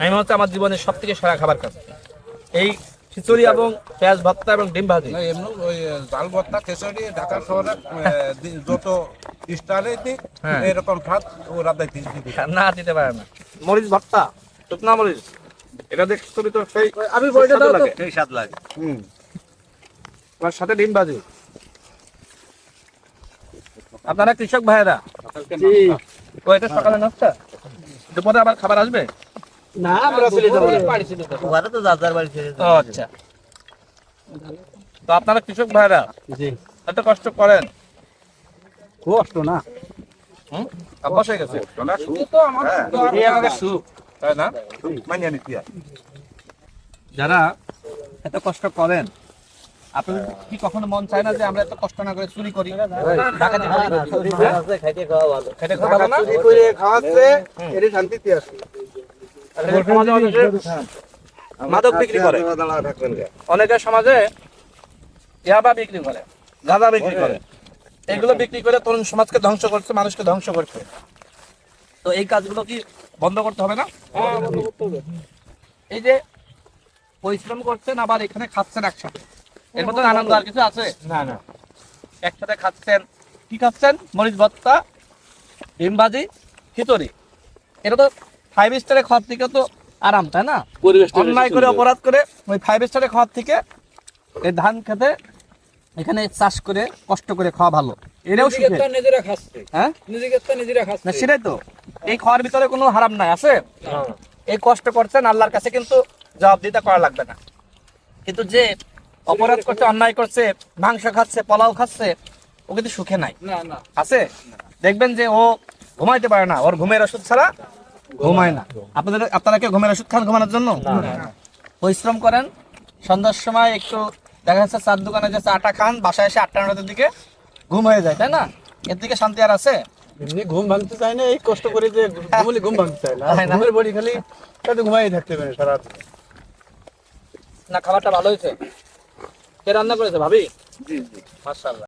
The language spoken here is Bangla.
আমি মনে হচ্ছে আমার জীবনের সব থেকে সেরা খাবার খাচ্ছি এই খিচুড়ি এবং পেঁয়াজ ভর্তা এবং ডিম ভাজি। না এমনি ওই জাল ভর্তা খিচুড়ি ঢাকা শহরে যত হ্যাঁ। এরকম স্বাদ ওরা দেখতে দিবে না দিতে পারে না। মরিচ ভর্তা শুকনা মরিচ। এটা দেখ খিচুড়ি তো সেই আমি বইটা দাও তো। সেই স্বাদ লাগে। হুম। তার সাথে ডিম ভাজি। আপনারা কৃষক ভাইয়েরা? ও এটা সকালে নাস্তা? দুপুরে আবার খাবার আসবে? না আমরা চলে যাব। ওখানে তো যার বাড়ি আচ্ছা। তো আপনারা কৃষক ভাইরা জি। এত কষ্ট করেন? কষ্ট না। হুম? অভ্যাস হয়ে গেছে। হ্যাঁ। এই আমাদের সুখ। তাই না? মানিয়ে নিতে যারা এত কষ্ট করেন আপনি কি কখনো মন চায় না যে আমরা এত কষ্ট না করে চুরি করি? ডাকাতি হ্যাঁ? খাইতে খাওয়া ভালো। খাওয়া ভালো না? চুরি করে খাওয়াচ্ছে এটি শান্তিতে আসে আর এই সমাজে অনেকে মাদক বিক্রি করে। অনেকে সমাজে ইয়াবা বিক্রি করে গাঁজা বিক্রি করে। এগুলো বিক্রি করে তরুণ সমাজকে ধ্বংস করছে মানুষকে ধ্বংস করছে। তো এই কাজগুলো কি বন্ধ করতে হবে না? এই যে পরিশ্রম করছেন আবার এখানে খাচ্ছেন একসাথে। এর মধ্যে আনন্দ আর কিছু আছে? না না। একসাথে খাচ্ছেন কি খাচ্ছেন? মরিচ ভর্তা ডিম ভাজি খিচুড়ি। এটা তো ফাইভ স্টারে খাওয়ার থেকে তো আরাম তাই না? অন্যায় করে অপরাধ করে ওই ফাইভ স্টারে খাওয়ার থেকে এই ধান খেতে এখানে চাষ করে কষ্ট করে খাওয়া ভালো। এটাও শিখে। হ্যাঁ? না সেটাই তো। এই খাওয়ার ভিতরে কোনো হারাম নাই আছে? এই কষ্ট করছেন আল্লাহর কাছে কিন্তু জবাব দিতে করা লাগবে না। কিন্তু যে অপরাধ করছে অন্যায় করছে মাংস খাচ্ছে পোলাও খাচ্ছে ও কিন্তু সুখে নাই। আছে? দেখবেন যে ও ঘুমাইতে পারে না ওর ঘুমের ওষুধ ছাড়া ঘুমায় না। আপনাদের আপনারা কি ঘুমের ওষুধ খান ঘুমানোর জন্য? পরিশ্রম করেন সন্ধ্যার সময় একটু দেখা যাচ্ছে চার দোকানে যে চাটা খান বাসায় এসে আটটা নটার দিকে ঘুম হয়ে যায় তাই না? এর দিকে শান্তি আর আছে? এমনি ঘুম ভাঙতে চায় না এই কষ্ট করে যে ঘুমলে ঘুম ভাঙতে চায় না। ঘুমের বড়ি খালি সাথে ঘুমাই থাকতে পারে সারা না খাবারটা ভালো হয়েছে। কে রান্না করেছে ভাবি? জি জি। মাশাআল্লাহ।